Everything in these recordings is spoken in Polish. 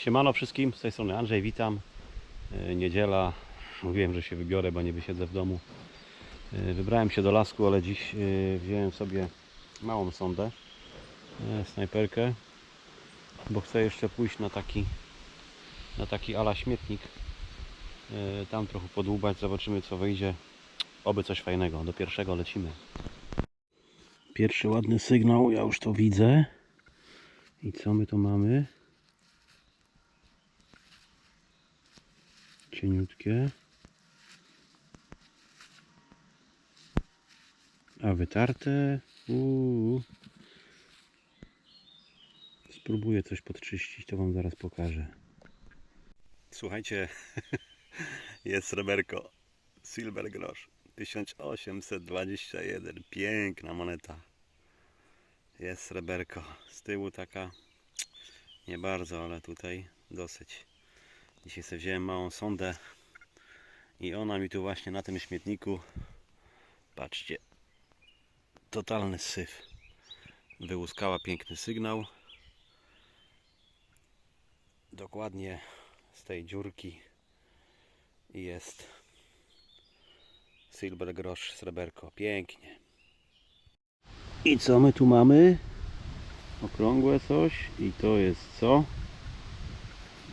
Siemano wszystkim, z tej strony Andrzej, witam. E, Niedziela, mówiłem, że się wybiorę, bo nie wysiedzę w domu. E, Wybrałem się do lasku, ale dziś e, wziąłem sobie małą sondę, snajperkę, bo chcę jeszcze pójść na taki, na taki ala śmietnik. Tam trochę podłubać, zobaczymy co wyjdzie. Oby coś fajnego, do pierwszego lecimy. Pierwszy ładny sygnał, ja już to widzę. I co my tu mamy? Cieniutkie. A wytarte. Uuu. Spróbuję coś podczyścić, to Wam zaraz pokażę. Słuchajcie, jest sreberko. Silver grosz. 1821. Piękna moneta. Jest sreberko. Z tyłu taka nie bardzo, ale tutaj dosyć. Dzisiaj sobie wziąłem małą sondę i ona mi tu właśnie na tym śmietniku patrzcie totalny syf. Wyłuskała piękny sygnał. Dokładnie z tej dziurki jest silver grosz sreberko. Pięknie. I co my tu mamy? Okrągłe coś i to jest co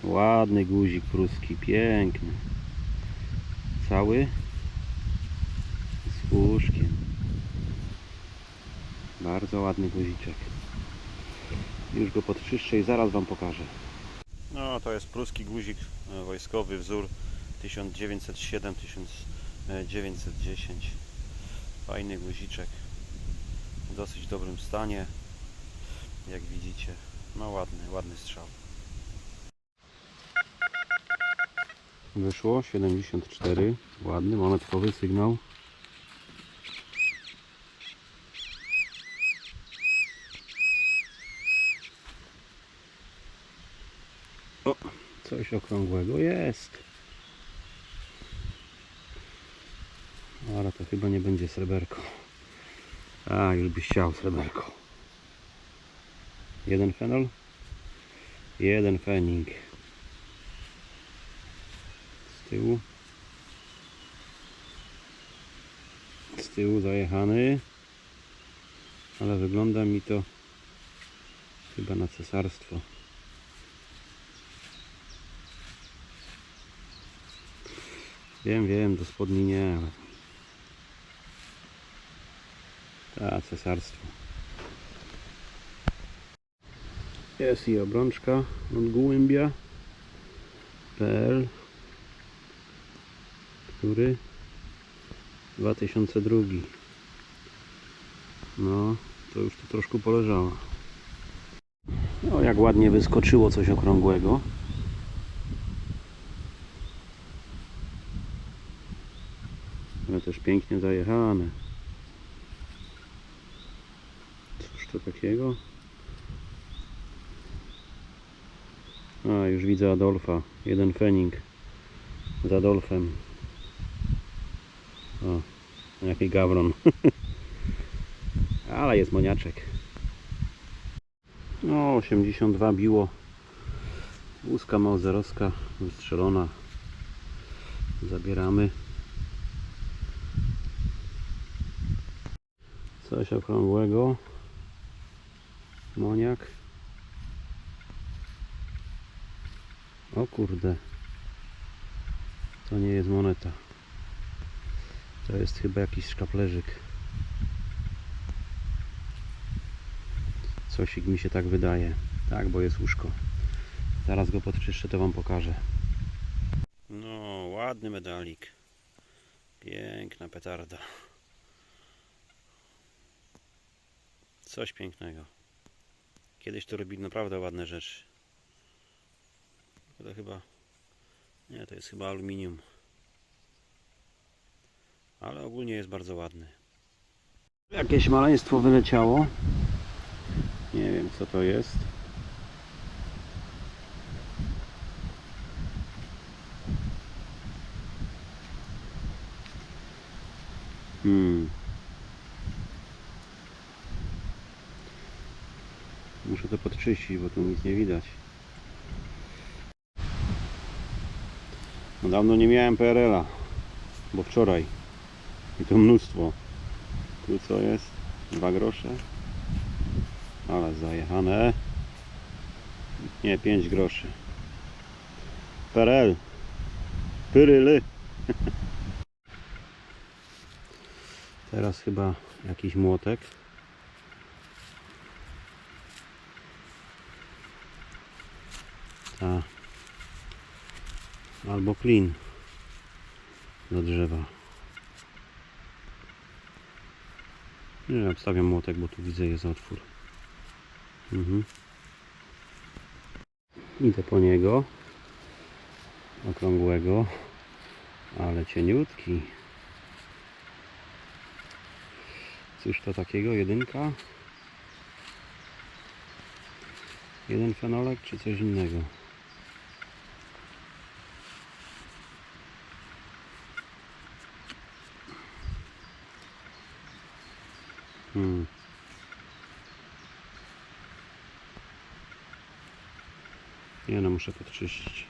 Ładny guzik pruski, piękny. Cały z łóżkiem. Bardzo ładny guziczek. Już go podczyszczę i zaraz Wam pokażę. No to jest pruski guzik e, wojskowy wzór 1907-1910. Fajny guziczek. W dosyć dobrym stanie. Jak widzicie. No ładny, ładny strzał. Wyszło 74. Ładny, monetkowy sygnał. O, coś okrągłego jest. Ale to chyba nie będzie sreberko. A, już byś chciał sreberko. Jeden fenol? Jeden fening tyłu. Z tyłu zajechany. Ale wygląda mi to chyba na cesarstwo. Wiem, wiem, do spodni nie ale ta, cesarstwo. Jest i obrączka od gołębia. PL który? 2002 no to już to troszkę poleżało. No jak ładnie wyskoczyło coś okrągłego. Ale też pięknie zajechane. Cóż to takiego? A już widzę Adolfa. Jeden fening z Adolfem o, jaki gawron. Ale jest moniaczek. No, 82 biło. Łuska mauzerowska wystrzelona. Zabieramy. Coś okrągłego. Moniak. O kurde. To nie jest moneta. To jest chyba jakiś szkaplerzyk. Coś mi się tak wydaje. Tak, bo jest łóżko. Zaraz go podczyszczę, to Wam pokażę. No, ładny medalik. Piękna petarda. Coś pięknego. Kiedyś to robili naprawdę ładne rzeczy. To chyba... Nie, to jest chyba aluminium ale ogólnie jest bardzo ładny. Jakieś maleństwo wyleciało. Nie wiem co to jest. Hmm. Muszę to podczyścić, bo tu nic nie widać. No Dawno nie miałem PRL-a, bo wczoraj. I to mnóstwo. Tu co jest? Dwa grosze. Ale zajechane. Nie, 5 groszy. PRL. Pyryly. Teraz chyba jakiś młotek. Ta. Albo klin do drzewa. Nie, obstawiam młotek, bo tu widzę jest otwór. Mhm. Idę po niego. Okrągłego. Ale cieniutki. Cóż to takiego? Jedynka? Jeden fenolek czy coś innego? Hmm. Nie no, muszę podczyścić.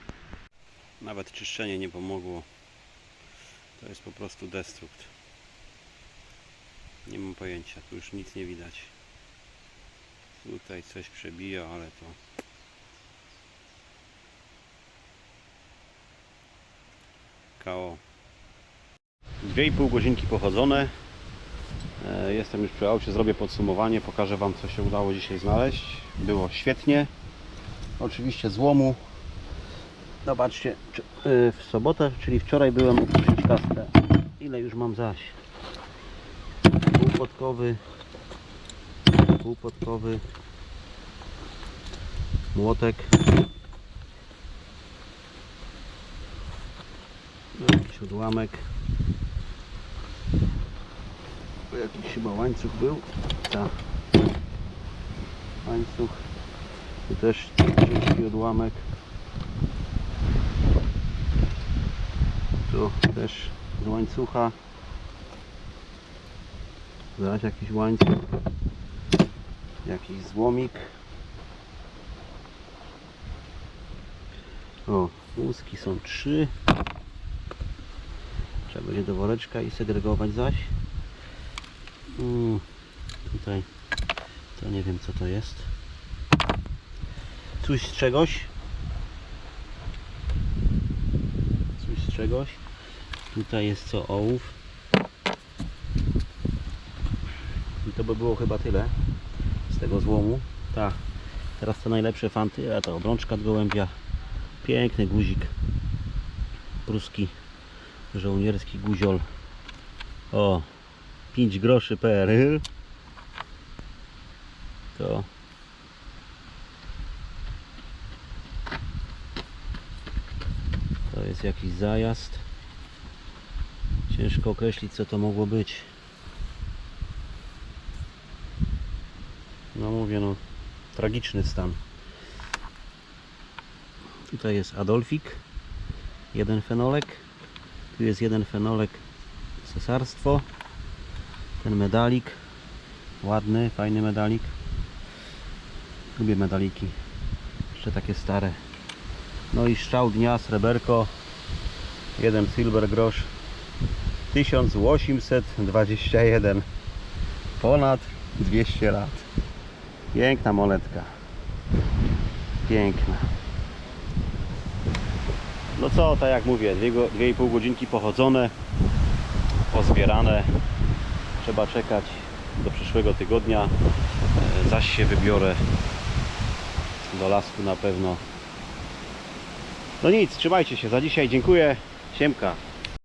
Nawet czyszczenie nie pomogło. To jest po prostu destrukt. Nie mam pojęcia, tu już nic nie widać. Tutaj coś przebija, ale to... KO. Dwie i pół godzinki pochodzone. E, Jestem już przy aucie, zrobię podsumowanie, pokażę Wam co się udało dzisiaj znaleźć. Było świetnie. Oczywiście złomu. Zobaczcie, y, w sobotę, czyli wczoraj byłem upuścić kaskę. Ile już mam zaś? Półpodkowy, półpodkowy, młotek. No, Jakiś odłamek. Tu Jakiś chyba łańcuch był. Tak. Łańcuch. Tu też ciężki odłamek. Tu też z łańcucha. Zaraz jakiś łańcuch. Jakiś złomik. O, łuski są trzy. Trzeba będzie do woreczka i segregować zaś. Tutaj to nie wiem co to jest. Coś z czegoś. Coś z czegoś. Tutaj jest co ołów. I to by było chyba tyle z tego złomu. Tak. Teraz to najlepsze fanty, a to obrączka od gołębia. Piękny guzik. Pruski żołnierski guziol. O, 5 groszy PRL. To to jest jakiś zajazd. Ciężko określić co to mogło być. No mówię no, tragiczny stan. Tutaj jest Adolfik, jeden fenolek. Tu jest jeden fenolek cesarstwo. Ten medalik, ładny, fajny medalik. Lubię medaliki, jeszcze takie stare. No i strzał dnia, sreberko, jeden silver grosz, 1821, ponad 200 lat. Piękna monetka, piękna. No co, tak jak mówię, dwie, go- dwie i pół godzinki pochodzone, pozbierane. Trzeba czekać do przyszłego tygodnia. E, Zaś się wybiorę do lasku na pewno. No nic, trzymajcie się. Za dzisiaj dziękuję. Siemka.